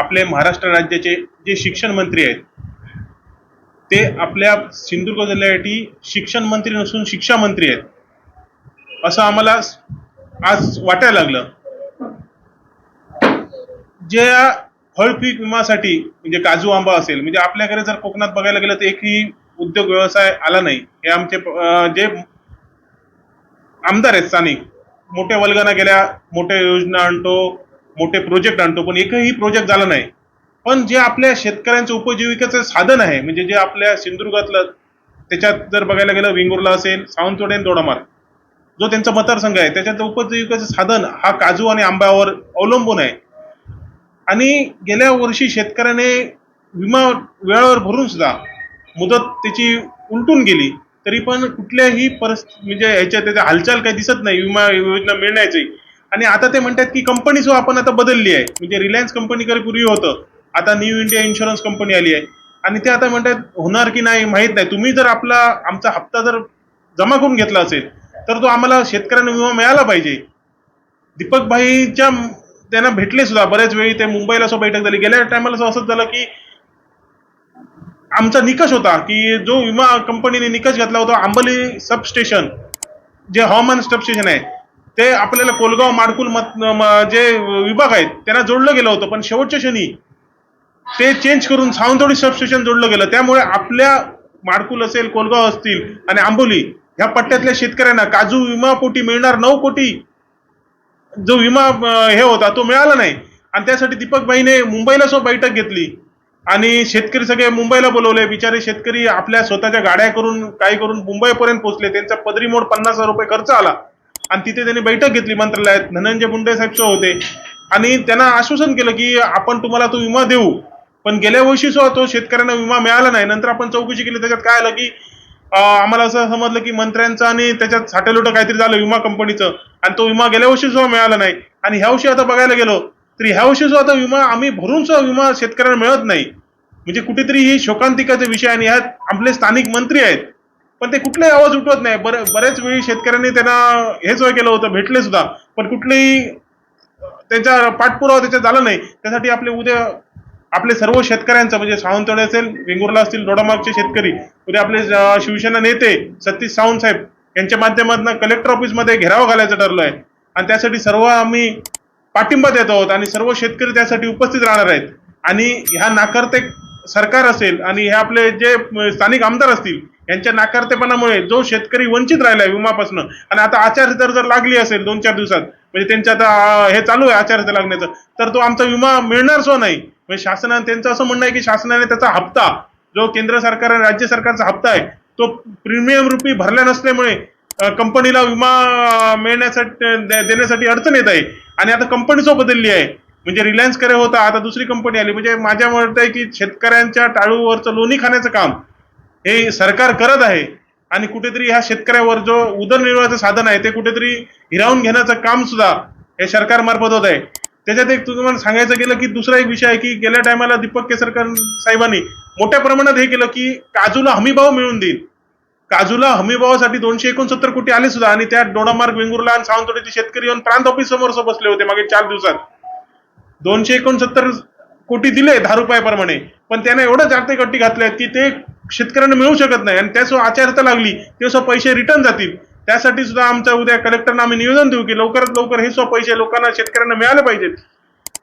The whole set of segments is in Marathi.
आपले महाराष्ट्र राज्याचे जे शिक्षण मंत्री आहेत ते आपल्या सिंधुदुर्ग जिल्ह्यासाठी शिक्षण मंत्री नसून शिक्षा मंत्री आहेत असं आम्हाला आज वाटायला लागलं. जे फळ पीक विमासाठी म्हणजे काजू आंबा असेल म्हणजे आपल्याकडे जर कोकणात बघायला गेलं तर एकही उद्योग व्यवसाय आला नाही. हे आमचे जे आमदार आहेत स्थानिक मोठ्या वर्गांना गेल्या मोठ्या योजना आणतो मोठे प्रोजेक्ट आणतो पण एकही प्रोजेक्ट झाला नाही. पण जे आपल्या शेतकऱ्यांचं उपजीविकेचं साधन आहे म्हणजे जे आपल्या सिंधुदुर्गातलं त्याच्यात जर बघायला गेलं वेंगुर्ला असेल सावंतवाडी आणि दोडामार्ग जो त्यांचा मतदारसंघ आहे त्याच्यात उपजीविकेचं साधन हा काजू आणि आंब्यावर अवलंबून आहे. आणि गेल्या वर्षी शेतकऱ्याने विमा वेळेवर भरून सुद्धा मुदत त्याची उलटून गेली तरी पण कुठल्याही परिस्थिती म्हणजे ह्याच्यात त्याच्या हालचाल काही दिसत नाही विमा योजना मिळण्याची. आणि आता ते म्हणतात की कंपनी सुद्धा आपण आता बदलली आहे. म्हणजे रिलायन्स कंपनीकडे पूर्वी होतं. आता न्यू इंडिया इन्शुरन्स कंपनी आली आहे. आणि ते आता म्हणतात होणार की नाही माहीत नाही. तुम्ही जर आपला आमचा हप्ता जर जमा करून घेतला असेल तर तो आम्हाला शेतकऱ्यांना विमा मिळाला पाहिजे. दीपक भाईच्या त्यांना भेटले सुद्धा. बऱ्याच वेळी ते मुंबईला असं बैठक झाली. गेल्या टायमाला असंच झालं की आमचा निकष होता की जो विमा कंपनीने निकष घातला होता आंबोली सबस्टेशन जे हवामान सबस्टेशन आहे ते आपल्याला कोलगाव माडकुल मत जे विभाग आहेत त्यांना जोडलं गेलं होतं पण शेवटच्या क्षणी ते चेंज करून सावंतवाडी सबस्टेशन जोडलं गेलं. त्यामुळे आपल्या माडकुल असेल कोलगाव असतील आणि आंबोली ह्या पट्ट्यातल्या शेतकऱ्यांना काजू विमा पोटी मिळणार नऊ कोटी. जो विमा हे होता तो मिळाला नाही. आणि त्यासाठी दीपक भाईने मुंबईला सो बैठक घेतली. आणि शेतकरी सगळे मुंबईला बोलवले. बिचारे शेतकरी आपल्या स्वतःच्या गाड्या करून काय करून मुंबईपर्यंत पोहोचले. त्यांचा पदरी मोड पन्नास हजार रुपये खर्च आला. आणि तिथे त्यांनी बैठक घेतली मंत्रालयात. धनंजय मुंडे साहेब सो होते. आणि त्यांना आश्वासन केलं की आपण तुम्हाला तो विमा देऊ. पण गेल्या वर्षी सुद्धा तो शेतकऱ्यांना विमा मिळाला नाही. नंतर आपण चौकशी केली. त्याच्यात काय आलं की आम्हाला असं समजलं की मंत्र्यांचं आणि त्याच्यात साठेलोटं काहीतरी झालं विमा कंपनीचं. आणि तो विमा गेल्या वर्षी सुद्धा मिळाला नाही. आणि ह्या वर्षी आता बघायला गेलो तरी ह्या वर्षी सुद्धा आता विमा आम्ही भरून सुद्धा विमा शेतकऱ्यांना मिळत नाही. म्हणजे कुठेतरी ही शोकांतिकाचा विषय आणि ह्यात आपले स्थानिक मंत्री आहेत. पण ते कुठलाही आवाज उठवत नाही. बरे बऱ्याच वेळी शेतकऱ्यांनी त्यांना हेच वय केलं होतं भेटले सुद्धा. पण कुठलेही त्यांचा पाठपुरावा त्याच्यात झाला नाही. त्यासाठी आपले उद्या आपले सर्व शेतकऱ्यांचं म्हणजे सावंतवाडी असेल वेंगुर्ला असतील दोडामार्गचे शेतकरी उद्या आपले शिवसेना नेते सतीश सावंत साहेब यांच्या माध्यमातून कलेक्टर ऑफिसमध्ये घेराव घालायचं ठरलं आहे आणि त्यासाठी सर्व आम्ही पाठिंबा देत आहोत आणि सर्व शेतकरी त्यासाठी उपस्थित राहणार आहेत. आणि ह्या नाकारते सरकार असेल आणि हे आपले जे स्थानिक आमदार असतील यांच्या नाकारतेपणामुळे जो शेतकरी वंचित राहिलाय विमापासून आणि आता आचारसंहिता जर लागली असेल दोन चार दिवसात म्हणजे त्यांच्या आता हे चालू आहे आचारसंहिता लागण्याचं तर तो आमचा विमा मिळणार सो नाही. म्हणजे शासनाने त्यांचं असं म्हणणं आहे की शासनाने त्याचा हप्ता जो केंद्र सरकार आणि राज्य सरकारचा हप्ता आहे तो प्रीमियम रुपी भरला नसल्यामुळे कंपनीला विमा मिळण्यासाठी दे- देण्यासाठी अडचण येत आहे. आणि आता कंपनी सो बदलली आहे. म्हणजे रिलायन्स करे होता आता दुसरी कंपनी आली. म्हणजे माझ्या मत आहे की शेतकऱ्यांच्या टाळूवरचं लोणी खाण्याचं काम हे सरकार करत आहे आणि कुठेतरी ह्या शेतकऱ्यावर जो उदरनिर्वाहाचं साधन आहे ते कुठेतरी हिरावून घेण्याचं काम सुद्धा हे सरकारमार्फत होत आहे. त्याच्यात एक तुम्हाला सांगायचं गेलं की दुसरा एक विषय आहे की गेल्या टायमाला दीपक केसरकर साहेबांनी मोठ्या प्रमाणात हे केलं की काजूला हमीभाव मिळून देईल. काजूला हमीभावासाठी दोनशे एकोणसत्तर कोटी आले सुद्धा आणि त्या डोडामार्ग वेंगुर्ला आणि सावंतवाडीचे शेतकरी येऊन प्रांत ऑफिस समोर बसले होते मागे चार दिवसात. दोनशे एकोणसत्तर कोटी दिले दहा रुपयाप्रमाणे. पण त्याने एवढं जागतिक कट्टी घातल्या की ते शेतकऱ्यांना मिळू शकत नाही. आणि त्यासो आचारता लागली ते सुद्धा पैसे रिटर्न जातील. त्यासाठी सुद्धा आमच्या उद्या कलेक्टरना आम्ही निवेदन देऊ की लवकरात लवकर हे स्व पैसे लोकांना शेतकऱ्यांना मिळाले पाहिजेत.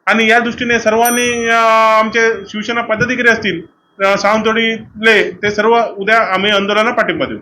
आणि या दृष्टीने सर्वांनी आमचे शिवसेना पदाधिकारी असतील सावंतवाडीले ते सर्व उद्या आम्ही आंदोलनाला पाठिंबा देऊ.